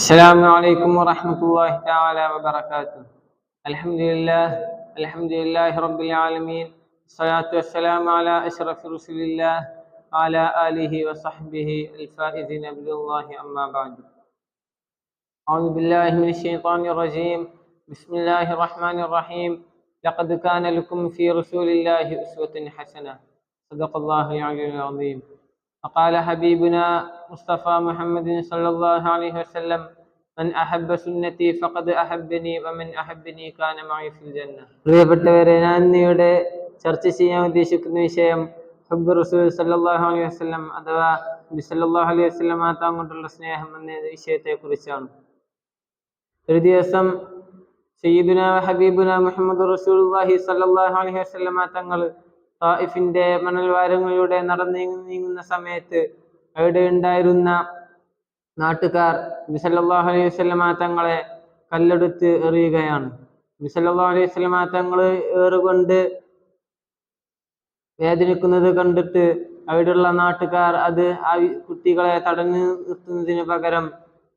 السلام عليكم ورحمة الله تعالى وبركاته. الحمد لله الحمد لله رب العالمين الصلاة والسلام على أشرف رسول الله وعلى آله وصحبه الفائزين الله أما بعد. أعوذ بالله من الشيطان الرجيم. بسم الله الرحمن الرحيم. لقد كان لكم في رسول الله أسوة حسنة. صدق الله العلي العظيم وقال حبيبنا مصطفى محمد صلى الله عليه وسلم من أحب سنتي فقد أحبني ومن أحبني كان معي في الجنة പ്രിയപ്പെട്ടവരെ ഞാൻ ഇന്നിവിടെ ചർച്ച ചെയ്യാൻ ഉദ്ദേശിക്കുന്ന വിഷയം ഹബ്ബ് റസൂൽ സല്ലല്ലാഹു അലൈഹി വസല്ലം അഥവാ നബി സല്ലല്ലാഹു അലൈഹി വസല്ലം താങ്കൊണ്ടുള്ള സ്നേഹം എന്ന വിഷയത്തെ കുറിച്ചാണ് ഒരു ദിവസം സയ്യിദുന ഹബീബുന മുഹമ്മദ് റസൂലുള്ളാഹി സല്ലല്ലാഹു അലൈഹി വസല്ലം തങ്ങൾ തായിഫിന്റെ മണൽവാരങ്ങളിലൂടെ നടന്നു നീങ്ങുന്ന സമയത്ത് അവിടെ ഉണ്ടായിരുന്ന നാട്ടുകാർ നബിസല്ലാഹു അലൈഹി വസല്ലമ തങ്ങളെ കല്ലെടുത്ത് എറിയുകയാണ്. നബിസല്ലാഹു അലൈഹി വസല്ലമ തങ്ങൾ ഏറുകൊണ്ട് വേദനിക്കുന്നത് കണ്ടിട്ട് അവിടെയുള്ള നാട്ടുകാർ അത് ആ കുട്ടികളെ തടഞ്ഞു നിർത്തുന്നതിന് പകരം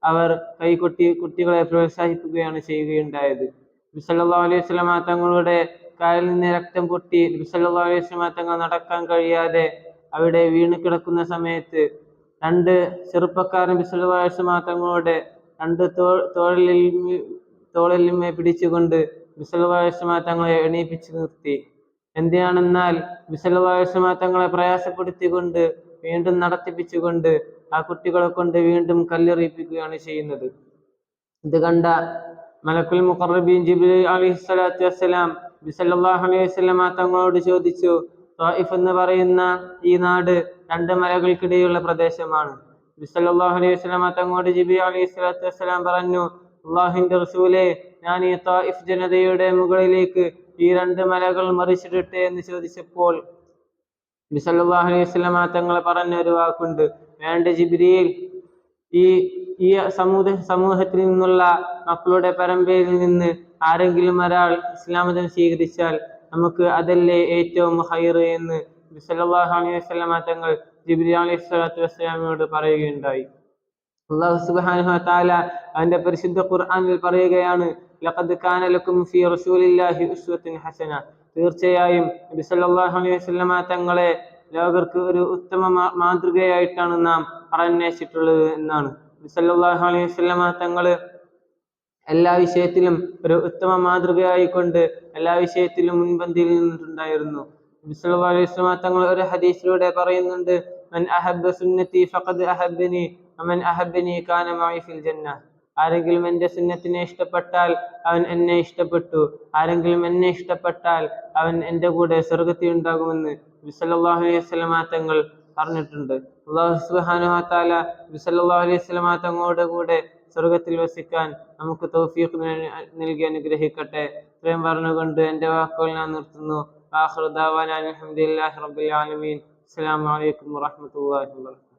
അവർ കൈകൊട്ടി കുട്ടികളെ പ്രോത്സാഹിപ്പിക്കുകയാണ് ചെയ്യുകയുണ്ടായത്. നബിസല്ലാഹു അലൈഹി വസല്ലമ തങ്ങളുടെ കാലിൽ നിന്ന് രക്തം പൊട്ടി തങ്ങൾ നടക്കാൻ കഴിയാതെ അവിടെ വീണ് കിടക്കുന്ന സമയത്ത് രണ്ട് ചെറുപ്പക്കാർ നബിസല്ലാ അലൈഹി സ്വലാം തങ്ങളുടെ രണ്ട് തോളിൽ തോളിലുമേ പിടിച്ചുകൊണ്ട് സ്വലാം തങ്ങളെ എണീപ്പിച്ചു നിർത്തി. എന്തിനാണെന്നാൽ സ്വലാം തങ്ങളെ പ്രയാസപ്പെടുത്തിക്കൊണ്ട് വീണ്ടും നടത്തിപ്പിച്ചുകൊണ്ട് ആ കുട്ടികളെ കൊണ്ട് വീണ്ടും കല്ലെറിയിപ്പിക്കുകയാണ് ചെയ്യുന്നത്. ഇത് കണ്ട മലക്കുൽ മുഖറബീൻ ജിബ്രീൽ അലി സ്വലാത്തു വസ്സലാം ബിസല്ലാഹു അലൈഹി വസല്ലമ തങ്ങളോട് ചോദിച്ചു ത്വായിഫ് എന്ന് പറയുന്ന ഈ നാട് രണ്ട് മലകൾക്കിടയിലുള്ള പ്രദേശമാണ്. ബിസല്ലാഹു അലൈഹി വസല്ലമ തങ്ങളോട് ജിബി അലൈഹി സ്വലാത്തു വസ്സലാം പറഞ്ഞു അള്ളാഹിന്റെ റസൂലെ ഞാൻ ഈ ത്വായിഫ് ജനതയുടെ മുകളിലേക്ക് ഈ രണ്ട് മലകൾ മറിച്ചിടട്ടെ എന്ന് ചോദിച്ചപ്പോൾ ബിസല്ലാഹു അലൈഹി വസല്ലമ തങ്ങൾ പറഞ്ഞ ഒരു വാക്കുണ്ട്. വേണ്ട ജിബ്രിയിൽ ഈ ഈ സമൂഹ സമൂഹത്തിൽ നിന്നുള്ള മക്കളുടെ പരമ്പരയിൽ നിന്ന് ആരെങ്കിലും ഒരാൾ ഇസ്ലാം മതം സ്വീകരിച്ചാൽ നമുക്ക് അതല്ലേ ഏറ്റവും ഹൈർ എന്ന് സല്ലല്ലാഹു അലൈഹി വസല്ലമ തങ്ങൾ ജിബ്രീൽ അലൈഹി സ്വലാത്തു വസ്സലാമിനോട് പറയുകയുണ്ടായി. അള്ളാഹു സുബ്ഹാനഹു വതആല അവന്റെ പരിശുദ്ധ ഖുർആാനിൽ പറയുകയാണ് ലഖദ് കാന ലക്കും ഫീ റസൂലില്ലാഹി ഉസ്വത്തുൻ ഹസന. തീർച്ചയായും നബി സല്ലല്ലാഹു അലൈഹി വസല്ലമ തങ്ങളെ ലോകർക്ക് ഒരു ഉത്തമ മാതൃകയായിട്ടാണ് നാം പറഞ്ഞയച്ചിട്ടുള്ളത് എന്നാണ്. നബി സല്ലല്ലാഹു അലൈഹി വസല്ലമ തങ്ങൾ എല്ലാ വിഷയത്തിലും ഒരു ഉത്തമ മാതൃകയായിക്കൊണ്ട് എല്ലാ വിഷയത്തിലും മുൻപന്തിയിൽ നിന്നിട്ടുണ്ടായിരുന്നു തങ്ങൾ ഒരു ഹദീസിലൂടെ പറയുന്നുണ്ട് മൻ അഹബ്ബ ഫഖദ് കാന ഫിൽ ജന്ന ആരെങ്കിലും എന്റെ സുന്നത്തിനെ ഇഷ്ടപ്പെട്ടാൽ അവൻ എന്നെ ഇഷ്ടപ്പെട്ടു. ആരെങ്കിലും എന്നെ ഇഷ്ടപ്പെട്ടാൽ അവൻ എന്റെ കൂടെ സ്വർഗത്തിൽ ഉണ്ടാകുമെന്ന് സല്ലല്ലാഹു അലൈഹി തങ്ങൾ പറഞ്ഞിട്ടുണ്ട്. അള്ളാഹു തആല സല്ലല്ലാഹു അലൈഹി വസല്ലമ തങ്ങളുടെ കൂടെ സ്വർഗത്തിൽ വസിക്കാൻ നമുക്ക് തൗഫീഖ് നൽകി അനുഗ്രഹിക്കട്ടെ. ഇത്രയും പറഞ്ഞുകൊണ്ട് എന്റെ വാക്കുകൾ ഞാൻ നിർത്തുന്നു. അസ്സലാമു അലൈക്കും വറഹ്മത്തുള്ളാഹി വബറകാതുഹു.